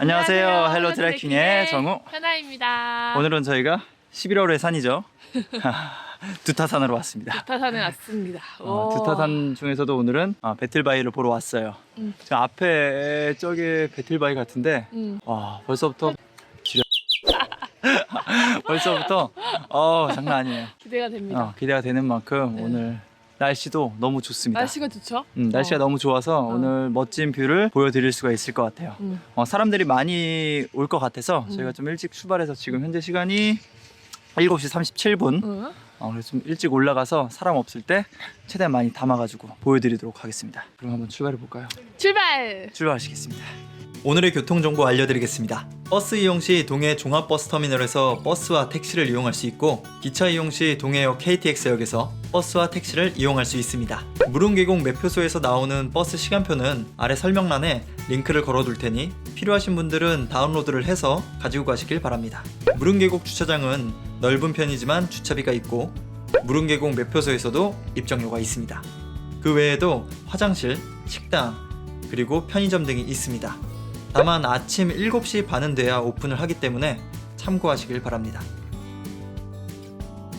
안녕하세요. 헬로 트래킹의 정우. 하나입니다. 오늘은 저희가 11월의 산이죠. 두타산으로 왔습니다. 두타산에 왔습니다. 어, 오. 두타산 중에서도 오늘은 아, 배틀바위를 보러 왔어요. 음. 저 앞에 저게 배틀바위 같은데 음. 와 벌써부터. 벌써부터 어 장난 아니에요. 기대가 됩니다. 어, 기대가 되는 만큼 네. 오늘 날씨도 너무 좋습니다. 날씨가 좋죠? 음, 날씨가 어. 너무 좋아서 오늘 멋진 뷰를 보여드릴 수가 있을 것 같아요. 음. 어, 사람들이 많이 올 것 같아서 음. 저희가 좀 일찍 출발해서 지금 현재 시간이 7시 37분. 응? 어, 그래서 좀 일찍 올라가서 사람 없을 때 최대한 많이 담아가지고 보여드리도록 하겠습니다. 그럼 한번 출발해 볼까요? 출발! 출발하시겠습니다. 오늘의 교통 정보 알려드리겠습니다. 버스 이용 시 동해 종합버스터미널에서 버스와 택시를 이용할 수 있고 기차 이용 시 동해역 KTX역에서 버스와 택시를 이용할 수 있습니다. 무릉계곡 매표소에서 나오는 버스 시간표는 아래 설명란에 링크를 걸어둘 테니 필요하신 분들은 다운로드를 해서 가지고 가시길 바랍니다. 무릉계곡 주차장은 넓은 편이지만 주차비가 있고 무릉계곡 매표소에서도 입장료가 있습니다. 그 외에도 화장실, 식당, 그리고 편의점 등이 있습니다. 다만 아침 7시 반은 돼야 오픈을 하기 때문에 참고하시길 바랍니다.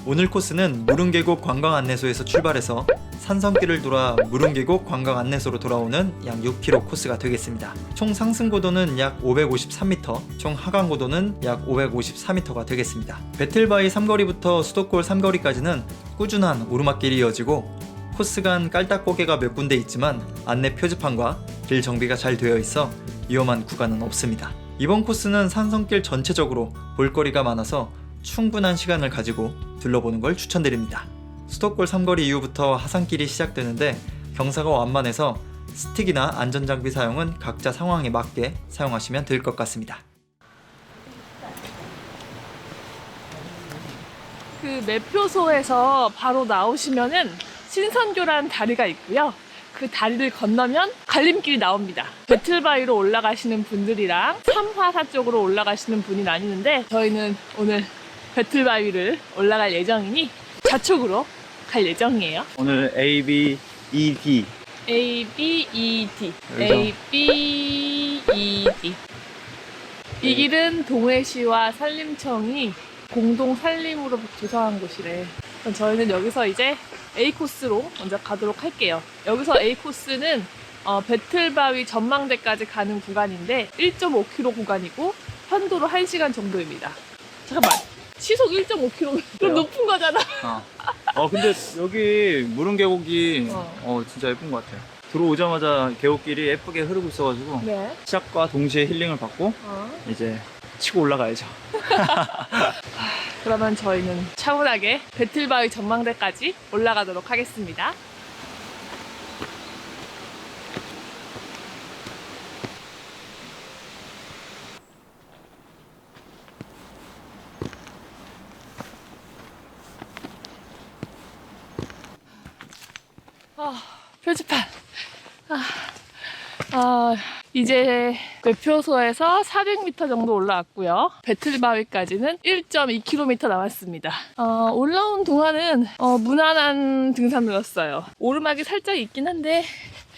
오늘 코스는 무릉계곡 관광 안내소에서 출발해서 산성길을 돌아 무릉계곡 관광 안내소로 돌아오는 약 6km 코스가 되겠습니다. 총 상승 고도는 약 553m, 총 하강 고도는 약 554m가 되겠습니다. 배틀바위 삼거리부터 수도골 삼거리까지는 꾸준한 오르막길이 이어지고 코스 간 깔딱고개가 몇 군데 있지만 안내 표지판과 길 정비가 잘 되어 있어 위험한 구간은 없습니다. 이번 코스는 산성길 전체적으로 볼거리가 많아서 충분한 시간을 가지고 둘러보는 걸 추천드립니다. 수도골 삼거리 이후부터 하산길이 시작되는데 경사가 완만해서 스틱이나 안전장비 사용은 각자 상황에 맞게 사용하시면 될 것 같습니다. 그 매표소에서 바로 나오시면은 신선교란 다리가 있고요. 그 다리를 건너면 갈림길이 나옵니다. 배틀바위로 올라가시는 분들이랑 삼화사 쪽으로 올라가시는 분이 나뉘는데 저희는 오늘 배틀바위를 올라갈 예정이니 좌측으로 갈 예정이에요. 오늘 A, B, E, D A B E D. A B E D 이 길은 동해시와 산림청이 공동 산림으로 조성한 곳이래. 그럼 저희는 여기서 이제 A 코스로 먼저 가도록 할게요. 여기서 A 코스는 어, 배틀바위 전망대까지 가는 구간인데 1.5km 구간이고 편도로 1시간 정도입니다. 잠깐만. 시속 1.5km. 그래요? 그럼 높은 거잖아. 어. 어 근데 여기 무릉 계곡이 어. 어. 진짜 예쁜 것 같아요. 들어오자마자 계곡길이 예쁘게 흐르고 있어가지고 네. 시작과 동시에 힐링을 받고 어. 이제 치고 올라가야죠. 그러면 저희는 차분하게 배틀바위 전망대까지 올라가도록 하겠습니다. 아, 표지판. 아, 아, 이제 매표소에서 400m 정도 올라왔고요. 배틀바위까지는 1.2km 남았습니다. 어, 올라온 동안은 어, 무난한 등산로였어요. 오르막이 살짝 있긴 한데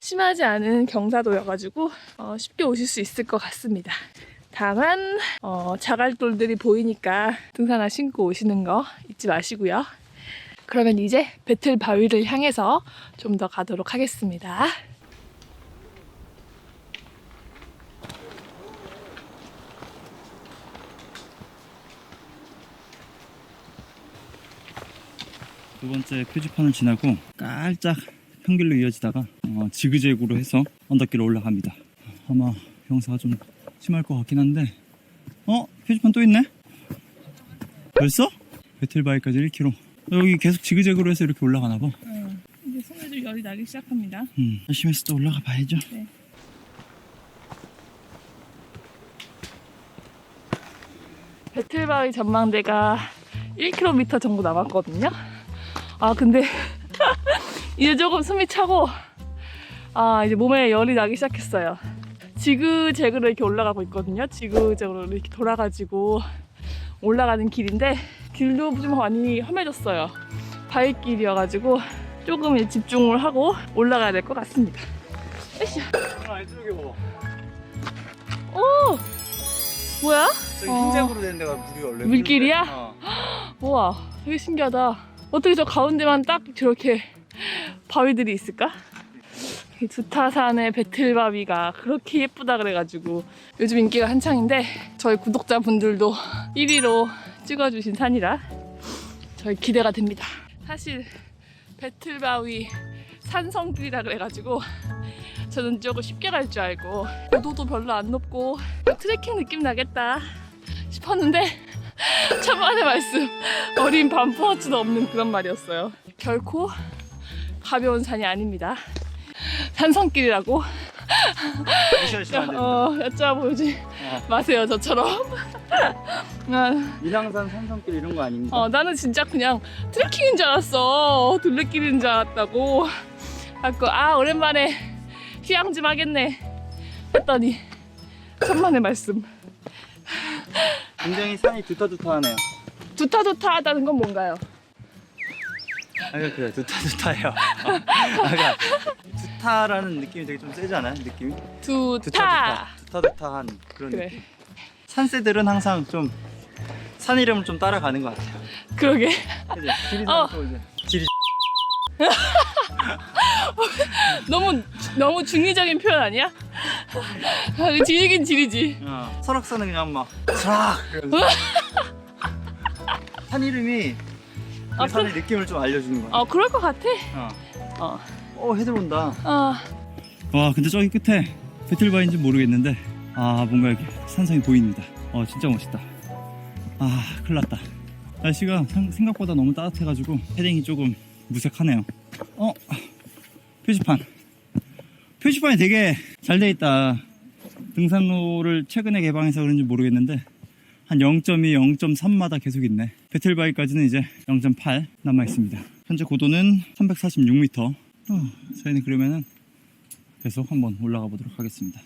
심하지 않은 경사도여가지고 어, 쉽게 오실 수 있을 것 같습니다. 다만 어, 자갈돌들이 보이니까 등산화 신고 오시는 거 잊지 마시고요. 그러면 이제 배틀 바위를 향해서 좀 더 가도록 하겠습니다. 두 번째 표지판을 지나고 깔짝 평길로 이어지다가 어, 지그재그로 해서 언덕길로 올라갑니다. 아마 경사가 좀 심할 것 같긴 한데 어? 표지판 또 있네? 벌써? 배틀바위까지 1km 여기 계속 지그재그로 해서 이렇게 올라가나 봐 이제 손에 좀 열이 나기 시작합니다. 음, 열심히 해서 또 올라가 봐야죠 배틀바위 전망대가 1km 정도 남았거든요. 아 근데 이제 조금 숨이 차고 아 이제 몸에 열이 나기 시작했어요. 지그재그로 이렇게 올라가고 있거든요. 지그재그로 이렇게 돌아가지고 올라가는 길인데 길도 좀 많이 험해졌어요. 바위길이어가지고 조금 이제 집중을 하고 올라가야 될 것 같습니다. 으쌰. 아, 이쪽에 봐봐. 오! 뭐야? 저기 어. 흰색으로 된 데가 물이 원래 물길이야? 어. 우와, 되게 신기하다. 어떻게 저 가운데만 딱 저렇게 바위들이 있을까? 이 두타산의 배틀바위가 그렇게 예쁘다 그래가지고 요즘 인기가 한창인데 저희 구독자분들도 1위로 찍어주신 산이라 저희 기대가 됩니다. 사실 배틀바위 산성길이라 그래가지고 저는 조금 쉽게 갈 줄 알고 고도도 별로 안 높고 트레킹 느낌 나겠다 싶었는데 천만의 말씀. 어린 반포어츠도 없는 그런 말이었어요. 결코 가벼운 산이 아닙니다. 산성길이라고? 무시하시면 안 됩니다. 어, 여쭤보지 어. 마세요 저처럼. 난, 인왕산 산성길 이런 거 아닙니다. 어, 나는 진짜 그냥 트레킹인 줄 알았어. 둘레길인 줄 알았다고. 갖고 아 오랜만에 휴양 좀 하겠네 했더니 천만의 말씀 굉장히 산이 두터두터하네요. 두타두타하다는 건 뭔가요? 아, 그래 두터두터해요. 아, 그러니까 두타라는 느낌이 되게 좀 세지 않아요? 느낌이? 두타 두타두타, 두타두타한 그런 그래 느낌. 산새들은 항상 좀 산 이름을 좀 따라가는 것 같아요. 그러게 그지? 지리산 어. 또 이제 지리. 너무 너무 중의적인 표현 아니야? 아, 지리긴 지리지. 어. 설악산은 그냥 막 설악. 이러면서. 산 이름이 그 아, 산의 느낌을 좀 알려주는 거야. 어 그럴 것 같아. 어. 어. 어, 해들 온다. 어. 와, 근데 저기 끝에 배틀바인지 모르겠는데, 아, 뭔가 이렇게 산성이 보입니다. 어, 진짜 멋있다. 아, 큰일 났다. 날씨가 생- 생각보다 너무 따뜻해가지고 헤딩이 조금 무색하네요. 어, 표지판. 표지판이 되게 잘 돼 있다. 등산로를 최근에 개방해서 그런지 모르겠는데, 한 0.2, 0.3마다 계속 있네. 배틀바이까지는 이제 0.8 남아 있습니다. 현재 고도는 346m. 어, 저희는 그러면은 계속 한번 올라가 보도록 하겠습니다.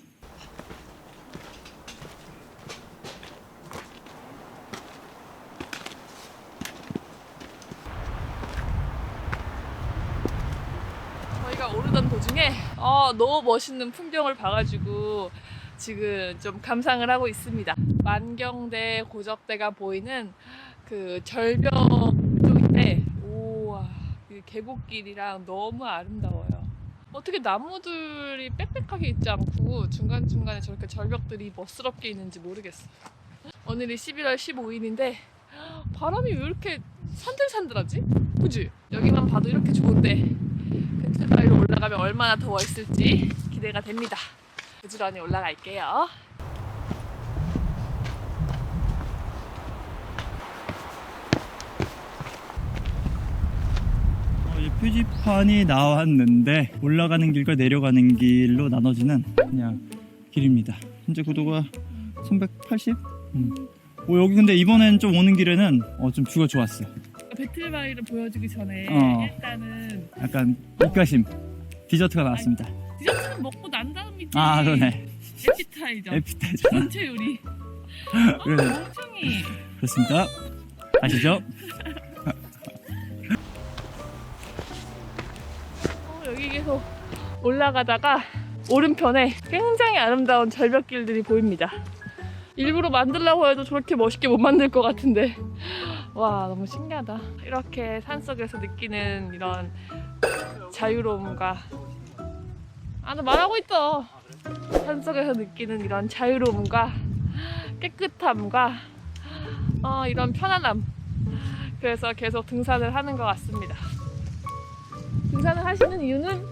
저희가 오르던 도중에 어, 너무 멋있는 풍경을 봐가지고 지금 좀 감상을 하고 있습니다. 만경대 고적대가 보이는 그 절벽 쪽인데 우와 이 계곡길이랑 너무 아름다워요. 어떻게 나무들이 빽빽하게 있지 않고 중간중간에 저렇게 절벽들이 멋스럽게 있는지 모르겠어요. 오늘이 11월 15일인데 바람이 왜 이렇게 산들산들하지? 그지? 여기만 봐도 이렇게 좋은데 배틀바위로 올라가면 얼마나 더 멋있을지 기대가 됩니다. 부지런히 올라갈게요. 어, 이 표지판이 나왔는데 올라가는 길과 내려가는 길로 나눠지는 그냥 길입니다. 현재 고도가 380? 음. 어, 여기 근데 이번엔 좀 오는 길에는 어, 좀 뷰가 좋았어요. 배틀바위를 보여주기 전에 어. 일단은 약간 입가심 디저트가 나왔습니다. 디저트는 먹고 난 다음이지. 아 그러네. 에피타이저. 에피타이저. 전체 요리. 그래 어, 멍청이. 그렇습니다. 아시죠? 어, 여기 계속 올라가다가 오른편에 굉장히 아름다운 절벽길들이 보입니다. 일부러 만들려고 해도 저렇게 멋있게 못 만들 것 같은데 와 너무 신기하다. 이렇게 산속에서 느끼는 이런 자유로움과 아나 말하고 있어. 산속에서 느끼는 이런 자유로움과 깨끗함과 어, 이런 편안함. 그래서 계속 등산을 하는 것 같습니다. 등산을 하시는 이유는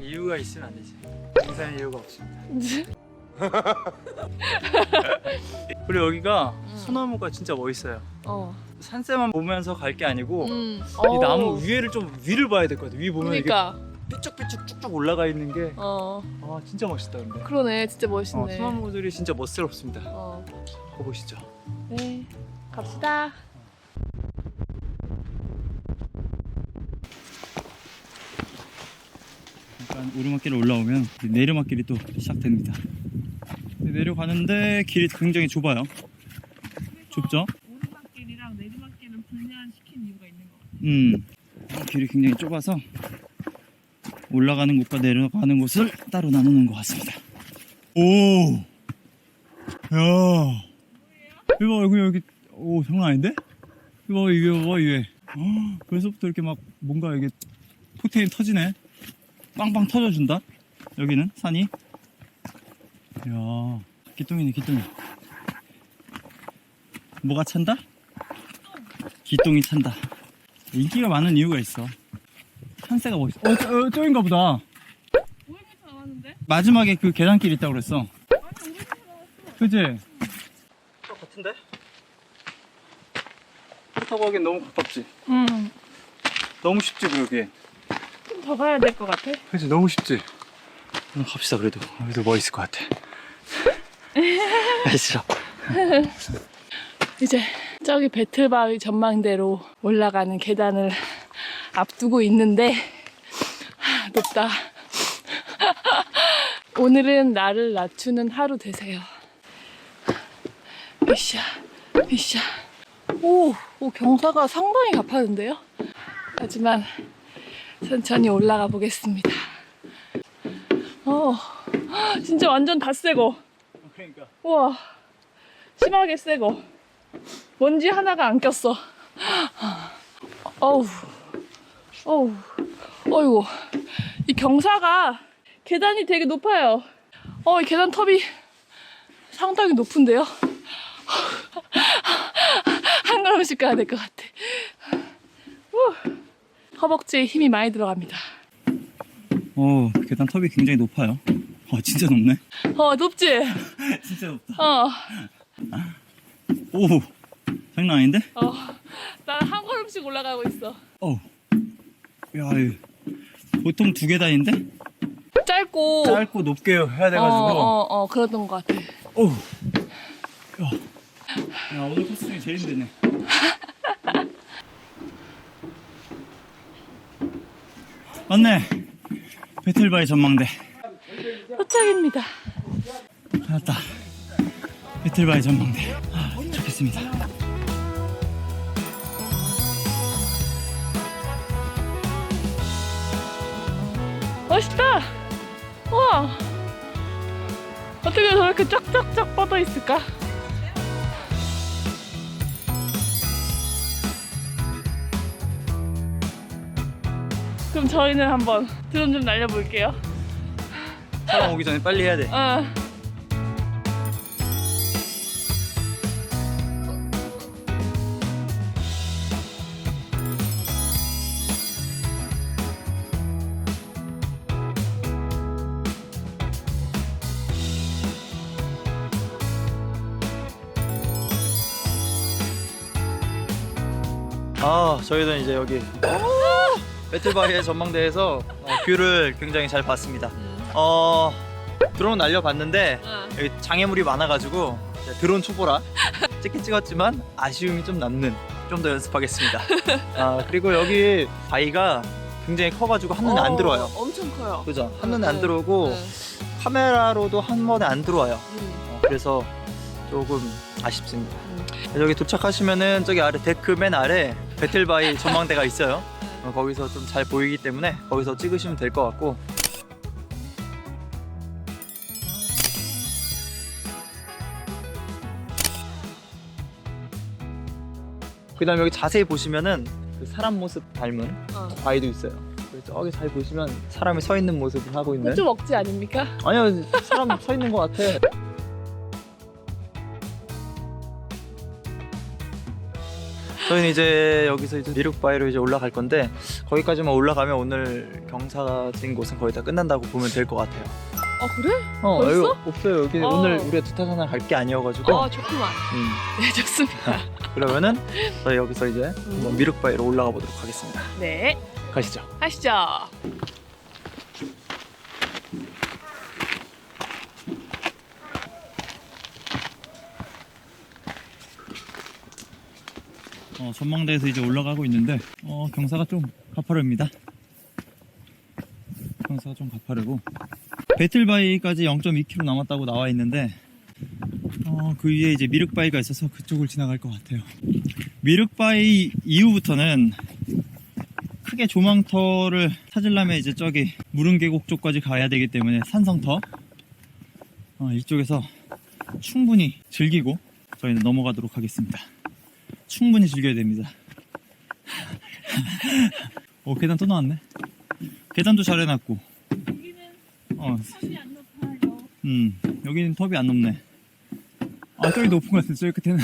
이유가 있으면 안 되지. 등산의 이유가 없습니다. 그리고 여기가 음. 소나무가 진짜 멋있어요. 어. 산세만 보면서 갈 게 아니고 음. 이 나무 위에를 좀 위를 봐야 될 것 같아. 위 보면 그러니까. 이게 삐쭉삐쭉 쭉쭉 올라가 있는 게 어. 아, 진짜 멋있다 근데. 그러네. 진짜 어, 멋있네. 소나무들이 진짜 멋스럽습니다. 어. 가보시죠. 네. 갑시다. 약간 오르막길을 올라오면 이제 내리막길이 또 시작됩니다. 내려가는데 길이 굉장히 좁아요. 좁죠? 오르막길이랑 내리막길을 분리시킨 이유가 있는 거 같아. 음, 길이 굉장히 좁아서 올라가는 곳과 내려가는 곳을 따로 나누는 것 같습니다. 오, 야, 이거 여기 여기 오 장난 아닌데? 이거 이게 봐 이게. 어, 벌써부터 이렇게 막 뭔가 이게 포테인 터지네. 빵빵 터져준다. 여기는 산이. 야, 기똥이네 기똥이. 뭐가 찬다? 기똥이 찬다. 인기가 많은 이유가 있어. 산세가 멋있어. 어, 저, 어, 저인가 보다. 500m 남았는데? 마지막에 그 계단길 있다고 그랬어. 그지? 똑같은데? 그렇다고 하기엔 너무 가깝지. 음, 너무 쉽지, 그러기엔. 좀 더 가야 될 것 같아. 그지 너무 쉽지. 그럼 갑시다, 그래도. 그래도 뭐 있을 것 같아. 아, 싫어. 이제 저기 배틀바위 전망대로 올라가는 계단을 앞두고 있는데 하, 높다. 오늘은 나를 낮추는 하루 되세요. 으쌰, 으쌰. 오, 오, 경사가 상당히 가파른데요? 하지만 천천히 올라가 보겠습니다. 어, 진짜 완전 다 새거. 그러니까. 우와, 심하게 새거. 먼지 하나가 안 꼈어. 어우, 어우, 어이구. 이 경사가 계단이 되게 높아요. 어, 이 계단 톱이 상당히 높은데요? 한 걸음씩 가야 될 것 같아. 후, 허벅지에 힘이 많이 들어갑니다. 어, 계단 톱이 굉장히 높아요. 어, 진짜 높네. 어, 높지? 진짜 높다. 어, 오, 장난 아닌데? 어. 난한 걸음씩 올라가고 있어. 어. 야, 이거 보통 두 계단인데? 짧고. 짧고 높게 해야 어, 돼가지고. 어, 어, 그랬던 것 같아. 어우. 야. 야, 오늘 코스 중에 제일 힘드네. 맞네. 배틀바이 전망대. 도착입니다. 찾았다. 배틀바이 전망대. 아, 도착했습니다. 멋있다! 우와! 어떻게 저렇게 쫙쫙쫙 뻗어 있을까? 그럼 저희는 한번 드론 좀 날려볼게요. 사람 오기 전에 빨리 해야 돼. 어. 아, 저희는 이제 여기 배틀바이의 전망대에서 어, 뷰를 굉장히 잘 봤습니다. 어, 드론 날려봤는데 어. 여기 장애물이 많아가지고 드론 초보라 찍긴 찍었지만 아쉬움이 좀 남는 좀 더 연습하겠습니다. 아, 그리고 여기 바위가 굉장히 커가지고 한 눈에 안 들어와요. 엄청 커요. 그죠? 한 눈에 안 네. 들어오고 네. 카메라로도 한 번에 안 들어와요. 음. 어, 그래서 조금 아쉽습니다. 음. 여기 도착하시면은 저기 아래 데크 맨 아래 배틀바이 전망대가 있어요. 어, 거기서 좀 잘 보이기 때문에 거기서 찍으시면 될 것 같고. 그다음 에 여기 자세히 보시면은 그 사람 모습 닮은 어. 바위도 있어요. 그래서 저기 잘 보시면 사람이 서 있는 모습을 하고 있는. 좀 억지 아닙니까? 아니요 사람 서 있는 것 같아 저희는 이제 여기서 이제 미륵바위로 이제 올라갈 건데 거기까지만 올라가면 오늘 경사진 곳은 거의 다 끝난다고 보면 될 것 같아요 아 그래? 어 벌써? 여기 없어요 여기 어. 오늘 우리가 두타산을 갈 게 아니어가지고 아 좋구만. 음, 네 좋습니다. 그러면은 저희 여기서 이제 한번 미륵바위로 올라가 보도록 하겠습니다 네 가시죠 하시죠. 어, 전망대에서 이제 올라가고 있는데 어, 경사가 좀 가파릅니다. 경사가 좀 가파르고 배틀바이까지 0.2km 남았다고 나와 있는데 어, 그 위에 이제 미륵바위가 있어서 그쪽을 지나갈 것 같아요. 미륵바위 이후부터는 크게 조망터를 찾으려면 이제 저기 무릉계곡 쪽까지 가야 되기 때문에 산성터 어, 이쪽에서 충분히 즐기고 저희는 넘어가도록 하겠습니다. 충분히 즐겨야 됩니다. 오 계단 또 나왔네. 계단도 잘 해놨고. 어, 음 여기는 텁이 안 높네. 아 저기 높은 것 같은데 저기 끝에는.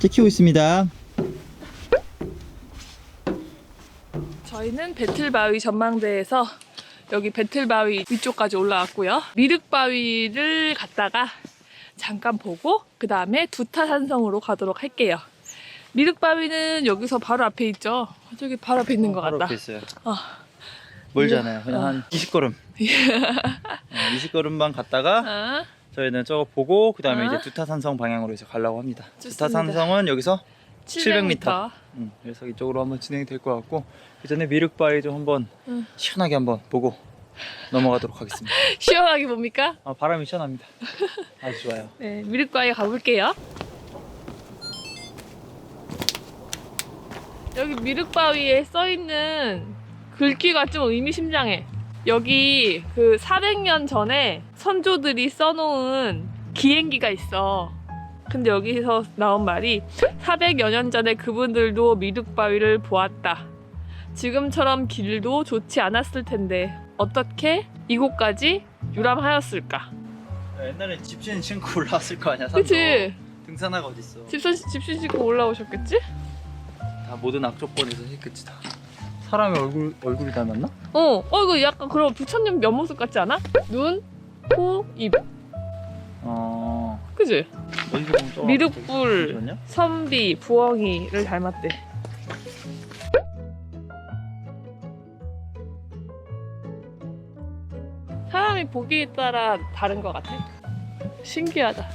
찍히고 있습니다. 저희는 배틀바위 전망대에서 여기 배틀바위 위쪽까지 올라왔고요. 미륵바위를 갔다가 잠깐 보고 그 다음에 두타산성으로 가도록 할게요. 미륵바위는 여기서 바로 앞에 있죠. 저기 바로 앞에 있는 것 바로 같다. 앞에 있어요. 어. 멀잖아요. 그냥 어. 한 20걸음. 어, 20걸음만 갔다가 아, 저희는 저거 보고 그 다음에 어. 이제 두타산성 방향으로 해서 가려고 합니다. 좋습니다. 두타산성은 여기서 700m. 700m. 음, 그래서 이쪽으로 한번 진행이 될 것 같고 그 전에 미륵바위 좀 한번 응. 시원하게 한번 보고 넘어가도록 하겠습니다. 시원하게 봅니까? 아, 바람이 시원합니다. 아주 좋아요. 네, 미륵바위 가볼게요. 여기 미륵바위에 써 있는 글귀가 좀 의미심장해. 여기 그 400년 전에 선조들이 써놓은 기행기가 있어. 근데 여기서 나온 말이 400여 년 전에 그분들도 미륵바위를 보았다. 지금처럼 길도 좋지 않았을 텐데 어떻게 이곳까지 유람하였을까? 옛날에 집신 신고 올라왔을 거 아니야. 산도. 그치? 등산화가 어딨어. 집선 집신 신고 올라오셨겠지? 다 모든 악조건에서 했겠지 다. 사람의 얼굴 얼굴이 닮았나? 어, 어 이거 약간 그런 부처님 옆모습 같지 않아? 눈, 코, 입, 어. 그지? 어디서 보면 저 미륵불, 잠시만요. 선비, 부엉이를 닮았대. 사람이 보기에 따라 다른 것 같아. 신기하다.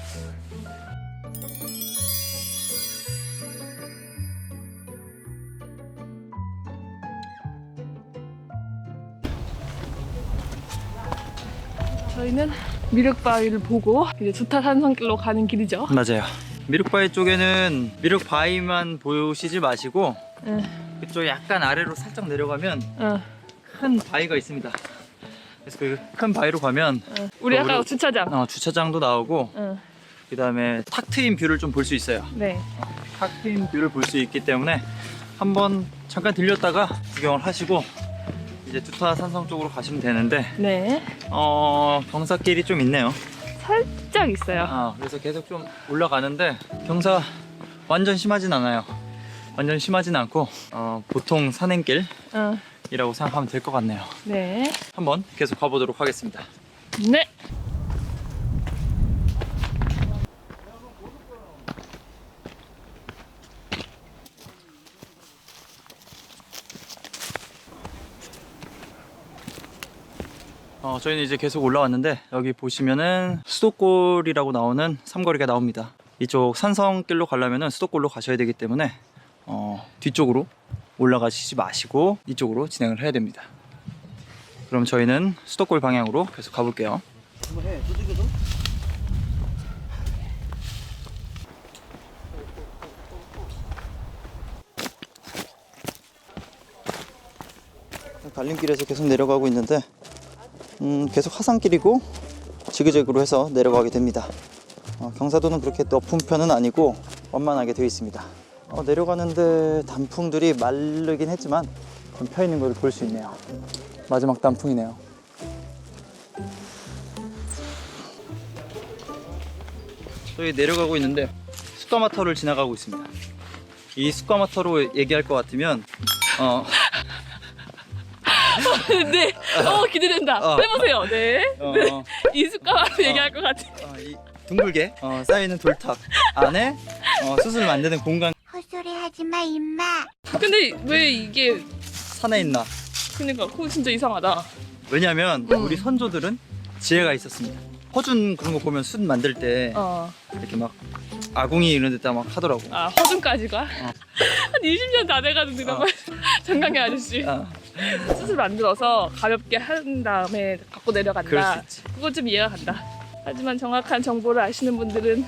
저희는 미륵바위를 보고 이제 두타산성길로 가는 길이죠. 맞아요. 미륵바위 쪽에는 미륵바위만 보시지 마시고 응, 그쪽 약간 아래로 살짝 내려가면 응, 큰 바위가 있습니다. 그래서 그 큰 바위로 가면 응. 우리 아까 우리- 주차장. 어, 주차장도 나오고 응, 그 다음에 탁 트인 뷰를 좀 볼 수 있어요. 네. 탁 트인 뷰를 볼 수 있기 때문에 한번 잠깐 들렸다가 구경을 하시고 이제 두타 산성 쪽으로 가시면 되는데 네. 어 경사길이 좀 있네요. 살짝 있어요. 아, 그래서 계속 좀 올라가는데 경사 완전 심하진 않아요. 완전 심하진 않고 어, 보통 산행길 이라고 응, 생각하면 될 것 같네요. 네. 한번 계속 가보도록 하겠습니다. 네. 어, 저희는 이제 계속 올라왔는데 여기 보시면은 수도골이라고 나오는 삼거리가 나옵니다. 이쪽 산성길로 가려면은 수도골로 가셔야 되기 때문에 어, 뒤쪽으로 올라가시지 마시고 이쪽으로 진행을 해야 됩니다. 그럼 저희는 수도골 방향으로 계속 가볼게요. 갈림길에서 계속 내려가고 있는데 음, 계속 하산길이고 지그재그로 해서 내려가게 됩니다. 어, 경사도는 그렇게 높은 편은 아니고 완만하게 되어 있습니다. 어, 내려가는데 단풍들이 마르긴 했지만 좀 펴 있는 걸 볼 수 있네요. 마지막 단풍이네요. 저희 내려가고 있는데 숫가마터를 지나가고 있습니다. 이 숫가마터로 얘기할 것 같으면 어, 네. 어, 기대된다. 어. 해보세요. 네. 어, 네. 이수가로 얘기할 것 같아. 어, 이 둥글게 어, 쌓이는 돌탑 안에 어, 숯을 만드는 공간 하지 마, 임마. 근데 왜 이게, 산에 있나? 그니까, 그거 진짜 이상하다. 왜냐면 음. 우리 선조들은 지혜가 있었습니다. 허준 그런 거 보면 숯 만들 때 어. 이렇게 막 아궁이 이런 데다 막 하더라고. 아, 허준까지 가? 한 20년 다 돼가지고 이런 어. 말. 정강이 아저씨. 아, 숯을 만들어서 가볍게 한 다음에 갖고 내려간다. 그럴 수 있지. 그거 좀 이해가 간다. 하지만 정확한 정보를 아시는 분들은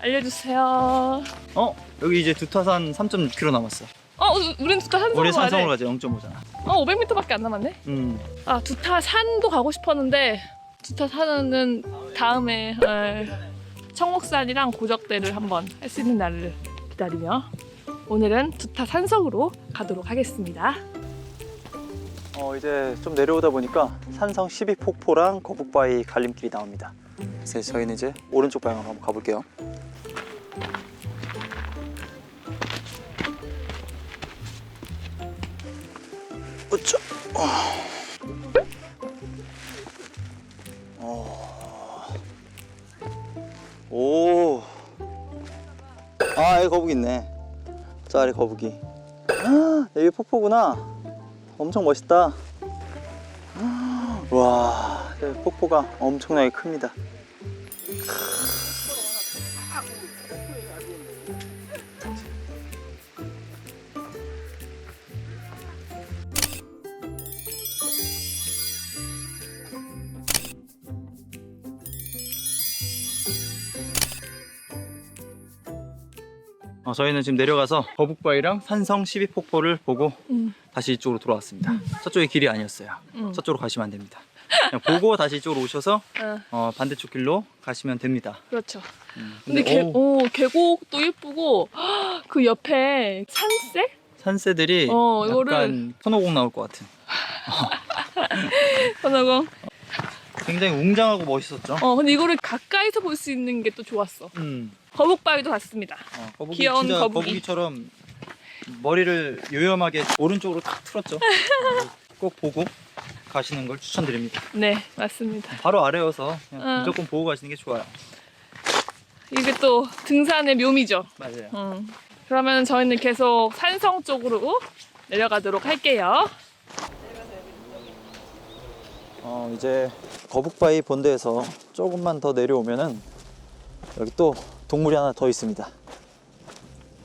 알려주세요. 어 여기 이제 두타산 3.6km 남았어. 어, 우린 두타 산성으로 우리 가야 돼. 산성으로 가지 0.5잖아. 어, 500m밖에 안 남았네. 음. 아, 두타 산도 가고 싶었는데 두타 산은 다음에 에, 청옥산이랑 고적대를 한번 할 수 있는 날을 기다리며 오늘은 두타 산성으로 가도록 하겠습니다. 어 이제 좀 내려오다 보니까 산성 12폭포랑 거북바위 갈림길이 나옵니다. 그래서 저희는 이제 오른쪽 방향으로 한번 가볼게요. 저 아래 거북이. 아, 여기 폭포구나. 엄청 멋있다. 와, 이 폭포가 엄청나게 큽니다. 어, 저희는 지금 내려가서 거북바위랑 산성 12폭포를 보고 음. 다시 이쪽으로 돌아왔습니다. 저쪽이 길이 아니었어요. 음. 저쪽으로 가시면 안 됩니다. 그냥 보고 다시 이쪽으로 오셔서 어, 어, 반대쪽 길로 가시면 됩니다. 그렇죠. 음, 근데 개, 오, 오, 계곡도 예쁘고 그 옆에 산색? 산새들이 어, 이거를- 약간 손오공 나올 것 같은. 하나가 굉장히 웅장하고 멋있었죠. 어 근데 이거를 가까이서 볼 수 있는 게 또 좋았어. 음, 거북바위도 갔습니다. 어, 거북이 귀여운 진짜 거북이. 거북이처럼 머리를 요염하게 오른쪽으로 탁 틀었죠. 어, 꼭 보고 가시는 걸 추천드립니다. 네 맞습니다. 바로 아래여서 그냥 어. 무조건 보고 가시는 게 좋아요. 이게 또 등산의 묘미죠. 맞아요. 음. 그러면 저희는 계속 산성 쪽으로 내려가도록 할게요. 어, 이제 거북바위 본대에서 조금만 더 내려오면은 여기 또 동물이 하나 더 있습니다.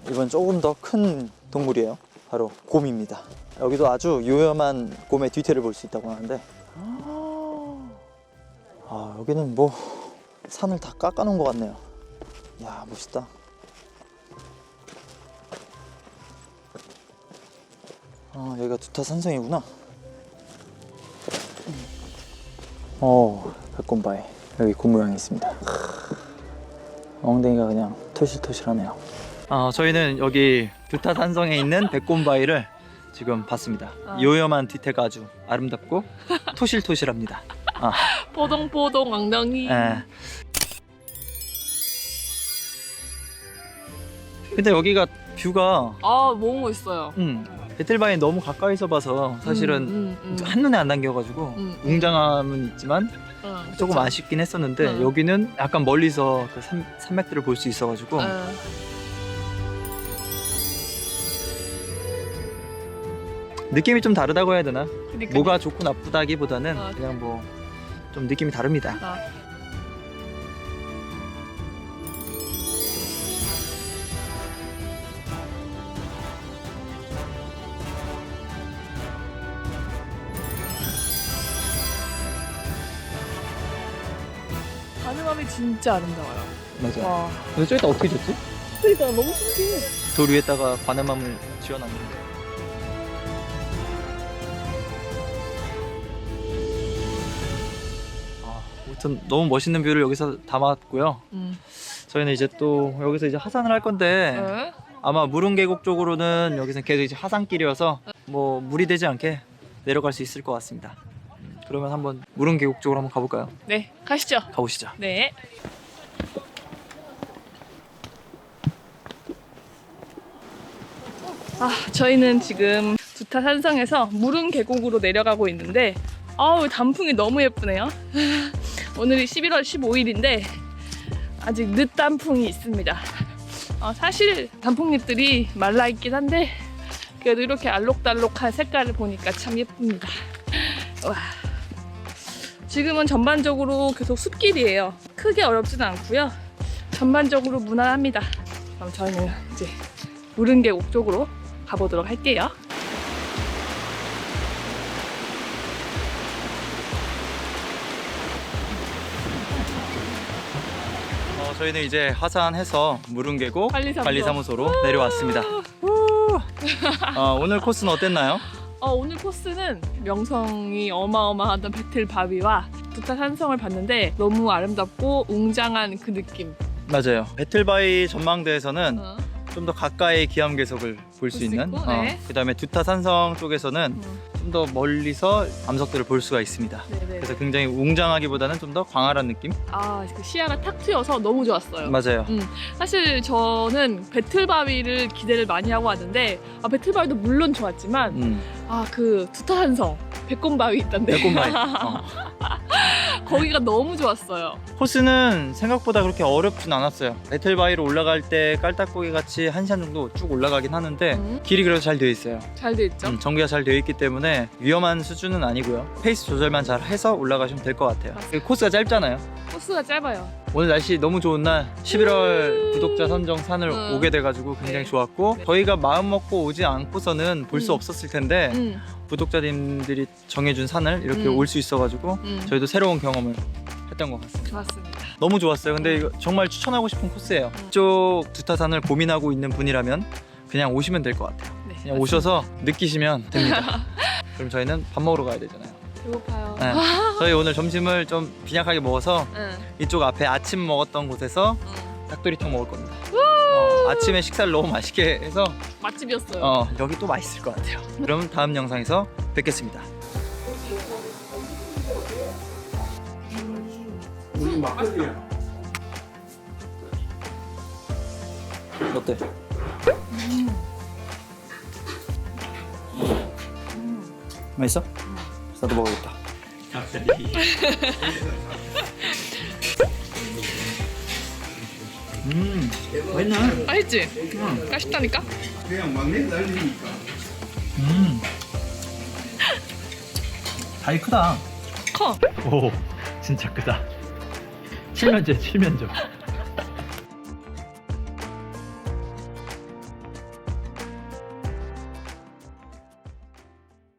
이건 조금 더 큰 동물이에요. 바로 곰입니다. 여기도 아주 요염한 곰의 뒤태를 볼 수 있다고 하는데 아, 여기는 뭐 산을 다 깎아 놓은 것 같네요. 야 멋있다. 아 여기가 두타 산성이구나. 어, 백곰바위. 여기 곰 모양이 있습니다. 엉덩이가 그냥 토실토실하네요. 아, 저희는 여기 두타 산성에 있는 백곰바위를 지금 봤습니다. 아. 요염한 뒤태가 아주 아름답고 토실토실합니다. 아, 뽀동뽀동 엉덩이. 예. 근데 여기가 뷰가 아 너무 멋있어요. 음, 배틀바위 너무 가까이서 봐서 사실은 음, 음, 음. 한눈에 안 담겨가지고 음. 웅장함은 있지만 어, 조금 그쵸? 아쉽긴 했었는데 응. 여기는 약간 멀리서 그 산, 산맥들을 볼 수 있어가지고 어, 느낌이 좀 다르다고 해야 되나? 그러니까요. 뭐가 좋고 나쁘다기보다는 어. 그냥 뭐 좀 느낌이 다릅니다. 아. 진짜 아름다워요. 맞아. 와. 근데 저기다 어떻게 줬지? 그러니까 너무 신기해. 돌 위에다가 관음함을 지어놨는데. 아, 아무튼 너무 멋있는 뷰를 여기서 담았고요. 음. 저희는 이제 또 여기서 이제 하산을 할 건데 어? 아마 무릉 계곡 쪽으로는 여기서 계속 이제 하산길이어서 뭐 무리 되지 않게 내려갈 수 있을 것 같습니다. 음, 그러면 한번 무릉 계곡 쪽으로 한번 가볼까요? 네, 가시죠. 가보시죠. 네. 아, 저희는 지금 두타 산성에서 무릉 계곡으로 내려가고 있는데 아우 단풍이 너무 예쁘네요. 오늘이 11월 15일인데 아직 늦 단풍이 있습니다. 어, 사실 단풍잎들이 말라 있긴 한데 그래도 이렇게 알록달록한 색깔을 보니까 참 예쁩니다. 와. 지금은 전반적으로 계속 숲길이에요. 크게 어렵지는 않고요. 전반적으로 무난합니다. 그럼 저희는 이제 무릉계곡 쪽으로 가보도록 할게요. 어, 저희는 이제 하산해서 무릉 계곡 관리사무소. 관리사무소로 내려왔습니다. 우! 어, 오늘 코스는 어땠나요? 어, 오늘 코스는 명성이 어마어마하던 배틀 바위와 두타 산성을 봤는데 너무 아름답고 웅장한 그 느낌. 맞아요. 배틀바이 전망대에서는 어. 좀 더 가까이 기암 괴석을 볼수수 있는. 있고, 네. 그다음에 두타 산성 쪽에서는 음. 좀 더 멀리서 암석들을 볼 수가 있습니다. 네네. 그래서 굉장히 웅장하기보다는 좀 더 광활한 느낌? 아, 그 시야가 탁 트여서 너무 좋았어요. 맞아요. 사실 저는 배틀바위를 기대를 많이 하고 왔는데 아, 배틀바위도 물론 좋았지만 음, 아 그 두타산성 백곰바위 있던데 배꼽바위. 어. 거기가 너무 좋았어요. 코스는 생각보다 그렇게 어렵진 않았어요. 배틀바위로 올라갈 때 깔딱고기 같이 한 시간 정도 쭉 올라가긴 하는데 음. 길이 그래도 잘 되어 있어요. 잘 돼 있죠? 음, 전기가 잘 되어 있기 때문에 위험한 수준은 아니고요. 페이스 조절만 잘 해서 올라가시면 될 것 같아요. 그리고 코스가 짧잖아요. 코스가 짧아요. 오늘 날씨 너무 좋은 날 11월 구독자 선정 산을 음. 오게 돼가지고 굉장히 네. 좋았고 네. 저희가 마음 먹고 오지 않고서는 볼 수 음. 없었을 텐데 음, 구독자님들이 정해준 산을 이렇게 음. 올 수 있어가지고 음. 저희도 새로운 경험을 했던 것 같습니다. 좋았습니다. 너무 좋았어요. 근데 이거 정말 추천하고 싶은 코스예요. 음. 이쪽 두타산을 고민하고 있는 분이라면 그냥 오시면 될 것 같아요. 네, 그냥 오셔서 느끼시면 됩니다. 그럼 저희는 밥 먹으러 가야 되잖아요. 배고파요. 네. 저희 오늘 점심을 좀 빈약하게 먹어서 응, 이쪽 앞에 아침 먹었던 곳에서 응. 닭도리탕 먹을 겁니다. 어, 아침에 식사를 너무 맛있게 해서 맛집이었어요. 어, 여기 또 맛있을 것 같아요. 그럼 다음 영상에서 뵙겠습니다. 어때? 맛있어? 나도 먹어야겠다. 음, 맛있네. 맛있지? 맛있다니까? 음. 다리 크다. 커. 오, 진짜 크다. 칠면조, 칠면조.